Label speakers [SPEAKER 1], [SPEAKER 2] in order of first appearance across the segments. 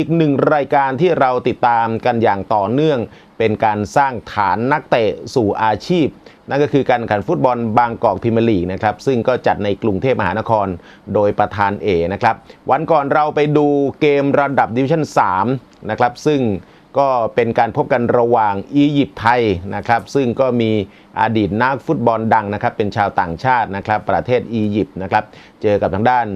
[SPEAKER 1] อีกหนึ่งรายการที่เราติดตามกันอย่างต่อเนื่อง เป็นการสร้างฐานนักเตะสู่อาชีพ นั่นก็คือการแข่งฟุตบอลบางกอกพรีเมียร์ลีกนะครับซึ่งก็จัดในกรุงเทพมหานครโดยประธานเอนะครับวันก่อนเราไปดูเกมระดับดิวิชั่น3นะครับซึ่งก็เป็นการพบกันระหว่างอียิปต์ไทยนะครับซึ่งก็มีอดีตนักฟุตบอลดังนะครับเป็นชาวต่างชาตินะครับประเทศอียิปต์นะครับเจอกับทางด้าน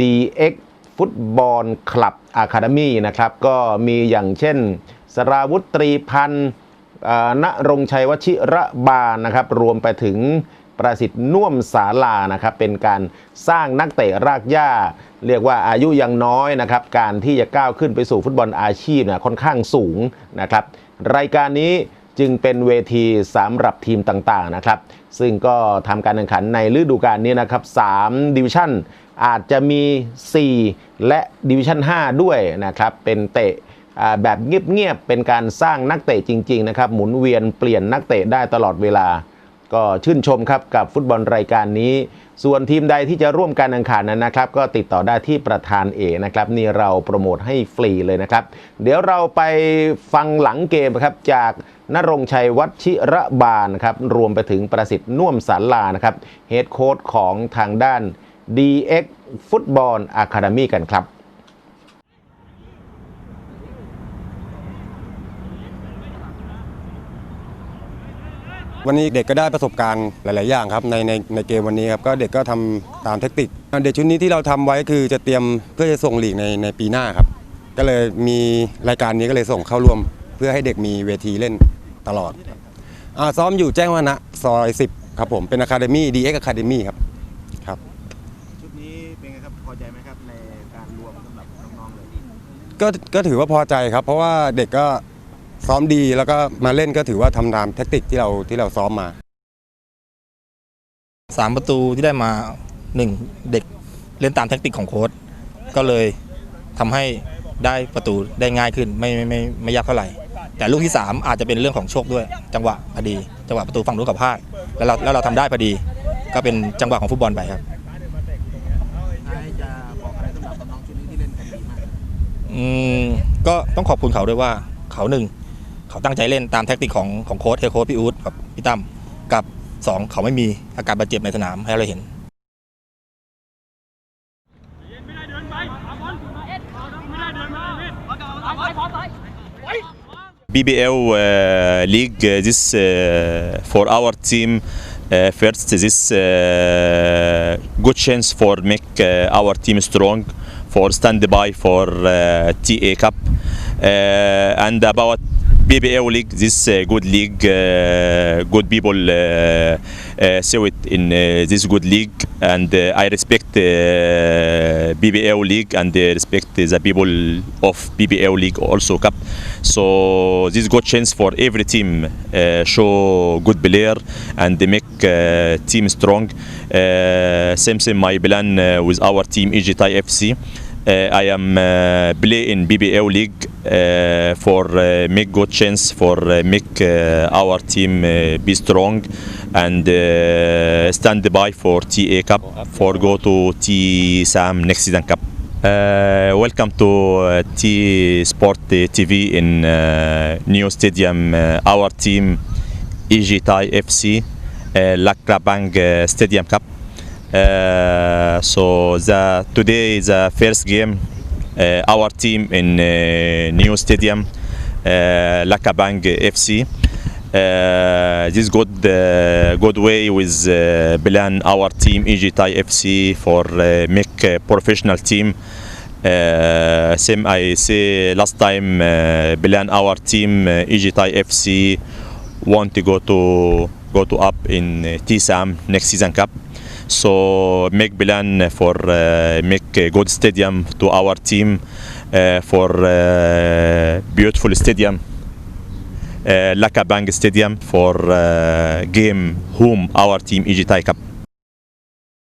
[SPEAKER 1] DX ฟุตบอลคลับอะคาเดมี่นะครับก็มีอย่างเช่น สราวุธตรีพันธ์ณรงชัยวชิระบาลนะครับ รวมไปถึงประสิทธิ์น่วมสาลานะครับ เป็นการสร้างนักเตะรากหญ้า เรียกว่าอายุยังน้อยนะครับ การที่จะก้าวขึ้นไปสู่ฟุตบอลอาชีพนี่ยค่อนข้างสูงนะครับ รายการนี้จึงเป็นเวทีสำหรับทีมต่างๆนะครับ ซึ่งก็ทำการแข่งขันในฤดูกาลนี้นะครับ3ดิวิชั่น อาจจะมี 4 และดิวิชั่น 5 ด้วยนะครับเป็นเตะแบบเงียบๆเป็นการสร้างนักเตะจริงๆนะครับหมุนเวียนเปลี่ยนนักเตะได้ตลอดเวลา ก็ชื่นชมครับกับฟุตบอลรายการนี้ ส่วนทีมใดที่จะร่วมการแข่งขันนั้นนะครับ ก็ติดต่อได้ที่ประธานเอนะครับนี่เราโปรโมทให้ฟรีเลยนะครับ เดี๋ยวเราไปฟังหลังเกมครับจากนรงชัยวัชิระบาลครับรวมไปถึงประสิทธิ์น่วมสารลานะครับเฮดโค้ชของทางด้าน DX ฟุตบอลอะคาเดมี่กันครับ
[SPEAKER 2] วันนี้เด็กก็ได้ประสบการณ์หลาย ๆ อย่างครับในในในเกมวันนี้ครับก็เด็กก็ทำตามเทคนิคเด็กชุดนี้ที่เราทำไว้คือจะเตรียมเพื่อจะส่งหลีกในในปีหน้าครับ ก็เลยมีรายการนี้ก็เลยส่งเข้าร่วม เพื่อให้เด็กมีเวทีเล่นตลอดอซ้อมอยู่แจ้งวัฒนะซอย 10 ครับผมเป็นอะคาเดมี่ดีเอ็กอะคาเดมี่ครับ
[SPEAKER 1] ชุดนี้เป็นไงครับ พอใจไหมครับ ในการรวมสำหรับน้องๆเลย
[SPEAKER 2] ก็ก็ถือว่าพอใจครับ เพราะว่าเด็กก็ซ้อมดีแล้วก็มาเล่นก็ถือว่าทำตามเทคนิคที่เราที่เราซ้อมมา
[SPEAKER 3] สามประตูที่ได้มาหนึ่งเด็กเล่นตามแทคติกของโค้ชก็เลยทำให้ได้ประตูได้ง่ายขึ้นไม่ไม่ไม่ไม่ยากเท่าไหร่ แต่ลูกที่ 3 อาจจะเป็นเรื่องของโชคด้วย จังหวะพอดี จังหวะประตูฝั่งนู้นกับพลาดแล้วเราแล้วเราทำได้พอดี ก็เป็นจังหวะของฟุตบอลไปครับ
[SPEAKER 1] จะบอกอะไรสำหรับน้องๆชุดนี้ที่เล่นกันดีมาก
[SPEAKER 3] อืมก็ต้องขอบคุณเขาด้วยว่าเขาหนึ่งเขาตั้งใจเล่นตามแทคติกของของโค้ชเฮดโค้ชพี่อู๊ดกับพี่ตั้มกับสองเขาไม่มีอาการบาดเจ็บในสนามให้เราเห็น
[SPEAKER 4] BBL uh, league uh, this uh, for our team uh, first this uh, good chance for make uh, our team strong for standby for uh, TA Cup. Uh, and about BBL league this uh, good league uh, good people uh, uh, see it in uh, this good league. And uh, I respect uh, BBL league and uh, respect the people of BBL league also cup. So this good chance for every team uh, show good player and they make uh, team strong. Uh, same same my plan uh, with our team EGTI FC I am uh, play in BBL league uh, for uh, make good chance for uh, make uh, our team uh, be strong and uh, stand by for TA Cup for go to T Sam next season Cup. Uh, welcome to uh, T Sport uh, TV in uh, new stadium. Uh, our team EG Thai FC uh, Lakrabang uh, Stadium Cup. Uh, so the today is the first game. Uh, our team in uh, new stadium, uh, Lakabang FC. Uh, this good uh, good way with uh, plan our team EG FC for uh, make a professional team. Uh, same I say last time uh, plan our team uh, FC want to go to go to up in uh, TSAM next season cup. So make plan for uh, make a good stadium to our team uh, for uh, beautiful stadium. Uh, Lakabang Stadium for uh, game home our team EG Thai Cup.